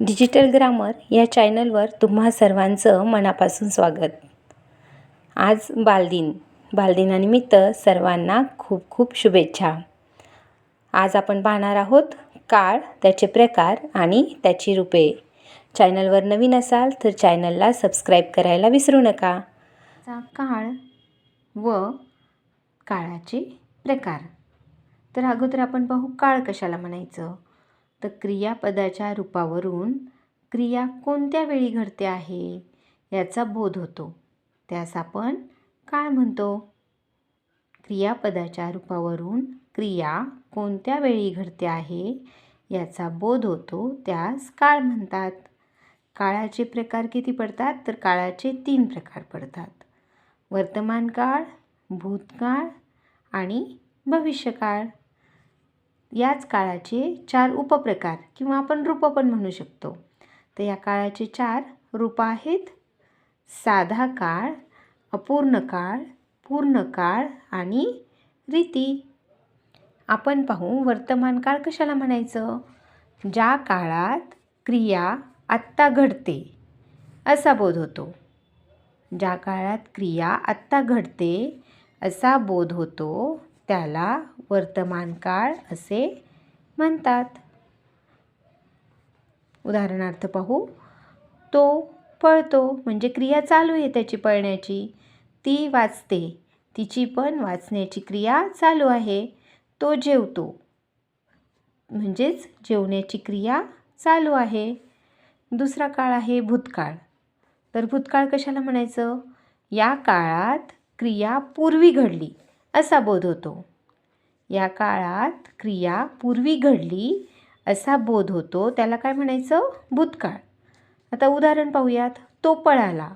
Digital grammar या चॅनलवर तुम्हा सर्वांचं मनापासून स्वागत. आज बालदिन. बालदिनानिमित्त सर्वांना खूप खूप शुभेच्छा. आज आपण पाहणार आहोत काळ त्याचे प्रकार आणि त्याची रूपे. चॅनलवर नवीन असाल तर चॅनलला सबस्क्राईब करायला विसरू नका. काळ व काळाचे प्रकार. तर अगोदर आपण पाहू काळ कशाला म्हणायचं? तर क्रियापदाच्या रूपावरून क्रिया कोणत्या वेळी घडते आहे याचा बोध होतो. त्यास आपण काय म्हणतो? क्रियापदाच्या रूपावरून क्रिया कोणत्या वेळी घडते आहे याचा बोध होतो त्यास काळ म्हणतात. काळाचे प्रकार किती पडतात तर काळाचे तीन प्रकार पडतात. वर्तमान काळ भूतकाळ आणि भविष्यकाळ. याच काळाचे चार उपप्रकार किंवा आपण रूपं पण म्हणू शकतो. तर या काळाचे चार रूपं आहेत. साधा काळ अपूर्ण काळ पूर्ण काळ आणि रीती. आपण पाहू वर्तमान काळ कशाला म्हणायचं? ज्या काळात क्रिया आत्ता घडते असा बोध होतो. ज्या काळात क्रिया आत्ता घडते असा बोध होतो त्याला वर्तमान काळ असे म्हणतात. उदाहरणार्थ पाहू. तो पळतो म्हणजे क्रिया चालू आहे त्याची पळण्याची. ती वाचते. तिची पण वाचण्याची क्रिया चालू आहे. तो जेवतो म्हणजेच जेवण्याची क्रिया चालू आहे. दुसरा काळ आहे भूतकाळ. तर भूतकाळ कशाला म्हणायचं? या काळात क्रिया पूर्वी घडली. असा बोध होतो. या काळात क्रिया पूर्वी घडली असा बोध होतो. त्याला काय म्हणायचं? भूतकाळ. आता उदाहरण पाहूयात. तो पळाला.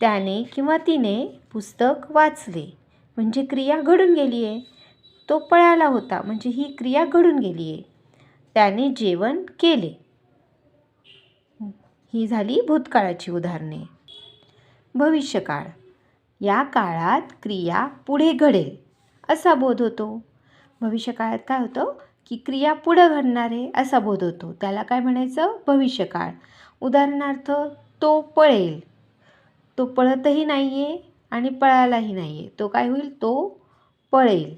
त्याने किंवा तिने पुस्तक वाचले. म्हणजे क्रिया घडून गेली आहे तो पळाला होता. म्हणजे ही क्रिया घडून गेली आहे त्याने जेवण केले. ही झाली भूतकाळाची उदाहरणे. भविष्यकाळ. या काळात क्रिया पुढे घडेल असा बोध होतो. भविष्यकाळात काय होतं? की क्रिया पुढं घडणार आहे असा बोध होतो. त्याला काय म्हणायचं? भविष्यकाळ. उदाहरणार्थ तो पळेल. तो पळतही नाही आहे आणि पळालाही नाही आहे तो काय होईल? तो पळेल.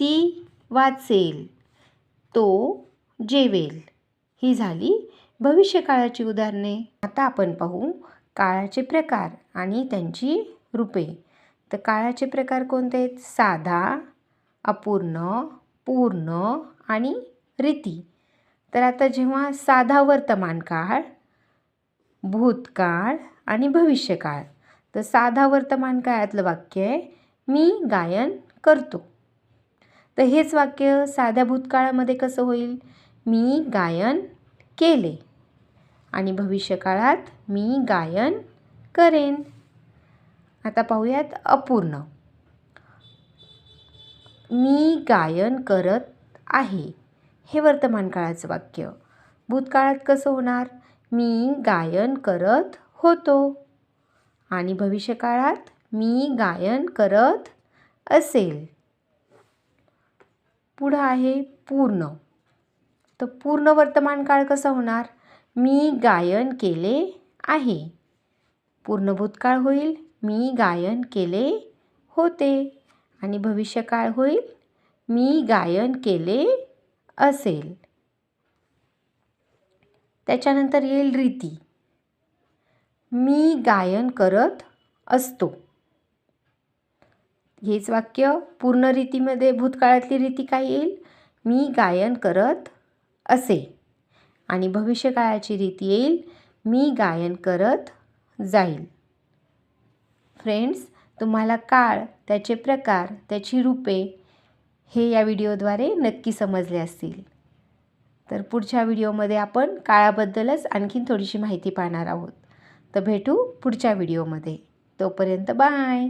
ती वाचेल. तो जेवेल. ही झाली भविष्यकाळाची उदाहरणे. आता आपण पाहू काळाचे प्रकार आणि त्यांची रूपे. तर काळाचे प्रकार कोणते आहेत? साधा अपूर्ण पूर्ण आणि रीती. तर आता जेव्हा साधा वर्तमान काळ भूतकाळ आणि भविष्यकाळ. तर साधा वर्तमान काळातलं वाक्य आहे मी गायन करतो. तर हेच वाक्य साध्या भूतकाळामध्ये कसं होईल? मी गायन केले. आणि भविष्यकाळात मी गायन करेन. आता पाहूयात अपूर्ण. मी गायन करत आहे. हे वर्तमान काळाचं वाक्य. भूतकाळात कसं होणार? मी गायन करत होतो. आणि भविष्यकाळात मी गायन करत असेल. पुढं आहे पूर्ण. तर पूर्ण वर्तमान काळ कसा होणार? मी गायन केले आहे. पूर्ण भूतकाळ होईल. मी गायन केले होते. आणि भविष्यकाळ होईल मी गायन केले असेल. त्याच्यानंतर येईल रीती. मी गायन करत असतो. हेच वाक्य पूर्ण रीतीमध्ये भूतकाळातली रीती काय येईल? मी गायन करत असे. आणि भविष्यकाळाची रीती येईल मी गायन करत जाईल. फ्रेंड्स तुम्हाला काळ त्याचे प्रकार त्याची रूपे हे या व्हिडिओद्वारे नक्की समजले असतील. तर पुढच्या व्हिडिओमध्ये आपण काळाबद्दलच आणखीन थोडीशी माहिती पाहणार आहोत. तर भेटू पुढच्या व्हिडिओमध्ये. तोपर्यंत बाय!